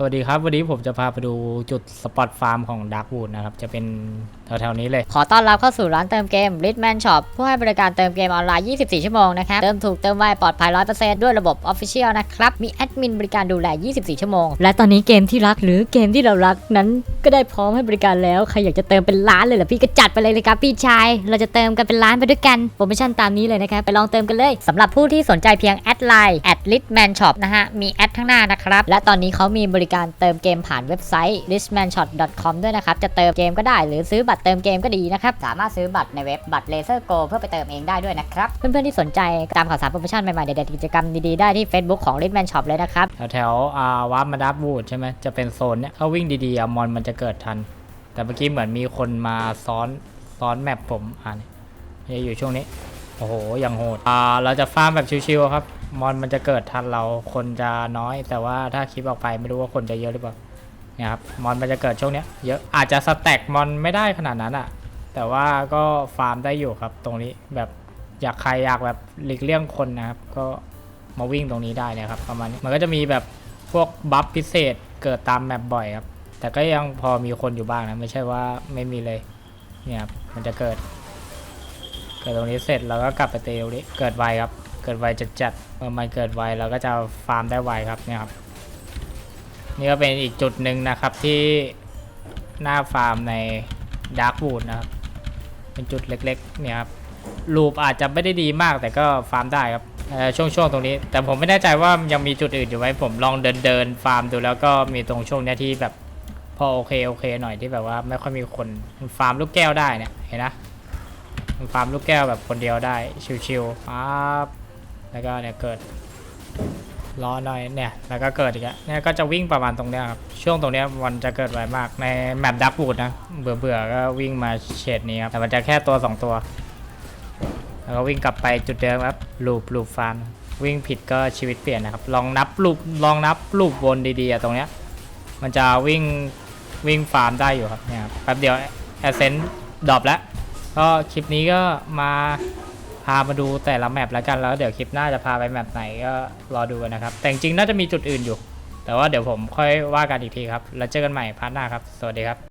สวัสดีครับ วันนี้ผมจะพาไปดูจุดสปอตฟาร์มของดาร์กวูดนะครับ จะเป็น แถวๆนี้เลย ขอต้อนรับเข้าสู่ร้านเติมเกม Ritman Shop ผู้ให้บริการเติมเกมออนไลน์ 24 ชั่วโมงนะครับ เติมถูกเติมไวปลอดภัย 100%ด้วยระบบ Official นะครับ มีแอดมินบริการดูแล 24 ชั่วโมง และตอนนี้เกมที่รักหรือเกมที่เรารักนั้นก็ได้พร้อมให้บริการแล้ว ใครอยากจะเติมเป็นล้านเลยเหรอพี่ก็จัดไปเลยเลยครับพี่ชาย เราจะเติมกันเป็นล้านไปด้วยกันโปรโมชั่นตามนี้เลยนะครับไปลองเติมกันเลยสำหรับผู้ที่สนใจเพียงแอดไลน์แอด @litman shop นะฮะมีแอดข้างหน้านะครับและตอนนี้เขามีบริการเติมเกมผ่านเว็บไซต์ litmanshop.com ด้วยนะครับจะเติมเกมก็ได้หรือซื้อบัตรเติมเกมก็ดีนะครับ สามารถซื้อบัตรในเว็บบัตร Laser Go เพื่อไปเติมเองได้ด้วยนะครับ เพื่อนๆที่สนใจตามข่าวสารโปรโมชั่นใหม่ๆเด็ดๆกิจกรรมดีๆได้ที่ Facebook ของ litman shop เลยนะครับ แถวๆอ่าวาร์ปมาดาร์กวูดใช่ไหมจะเป็นโซนเนี้ยถ้าวิ่งดีๆอะมอนมันจะเกิดทัน แต่เมื่อกี้เหมือนมีคนมาซ้อนซ้อนแมปผมอ่านี่เนี่ยอยู่ช่วงนี้ โอ้โหอย่างโหดอ่าเราจะฟาร์มแบบชิวๆครับ มอนมันจะเกิดทันเราคนจะน้อย แต่ว่าถ้าคลิปออกไปไม่รู้ว่าคนจะเยอะหรือเปล่า เนี่ยครับมอนมันจะเกิดช่วงนี้เยอะอาจจะสแต็กมอนไม่ได้ขนาดนั้นอะแต่ว่าก็ฟาร์มได้อยู่ครับตรงนี้แบบอยากใครอยากแบบหลีกเลี่ยงคนนะครับ ก็มาวิ่งตรงนี้ได้นะครับประมาณนี้มันก็จะมีแบบพวกบัฟพิเศษเกิดตามแมปบ่อยครับ แต่ก็ยังพอมีคนอยู่บ้างนะไม่ใช่ว่าไม่มีเลยเนี่ยครับมันจะเกิด เกิดตรงนี้เสร็จเราก็กลับไปเตลนี้เกิดไวครับ เกิดไวจัดๆเมื่อมันเกิดไวเราก็จะฟาร์มได้ไวครับเนี่ยครับ นี่ก็เป็นอีกจุดหนึ่งนะครับที่หน้าฟาร์มในดาร์กวูดนะครับ เป็นจุดเล็กๆเนี่ยครับลูปอาจจะไม่ได้ดีมากแต่ก็ฟาร์มได้ครับช่วงช่วงๆตรงนี้ แต่ผมไม่แน่ใจว่ายังมีจุดอื่นอยู่ไหมผมลองเดินเดินๆฟาร์มดูแล้วก็มีตรงช่วงเนี้ยที่แบบพอโอเคโอเคหน่อยที่แบบว่าไม่ค่อยมีคนฟาร์มลูกแก้วได้เนี่ยเห็นนะมันฟาร์มลูกแก้วแบบคนเดียวได้ชิวๆปั๊บแล้วก็เนี่ยเกิด รอหน่อยเนี่ยแล้วก็เกิดอีกแล้วเนี่ยก็จะวิ่งประมาณตรงเนี้ยครับช่วงตรงเนี้ยมันจะเกิดไวมากในแมปดักบูดนะเบื่อเบื่อก็วิ่งมาเฉดนี้ครับแต่มันจะแค่ตัวสองตัว แล้วก็วิ่งกลับไปจุดเดิมครับลูปลูปฟาร์มวิ่งผิดก็ชีวิตเปลี่ยนนะครับ ลองนับลูปลองนับลูปวนดีๆอะตรงเนี้ยมันจะวิ่งวิ่งฟาร์มได้อยู่ครับเนี่ยแป๊บเดียวแอสเซนต์ดรอปแล้วก็คลิปนี้ก็มาามาดูแต่ละแมปแล้วกันแล้วเดี๋ยวคลิปหน้าจะพาไปแมปไหนก็รอดูกันนะครับ แต่จริงน่าจะมีจุดอื่นอยู่ แต่ว่าเดี๋ยวผมค่อยว่ากันอีกทีครับ แล้วเจอกันใหม่พาร์ทหน้าครับ สวัสดีครับ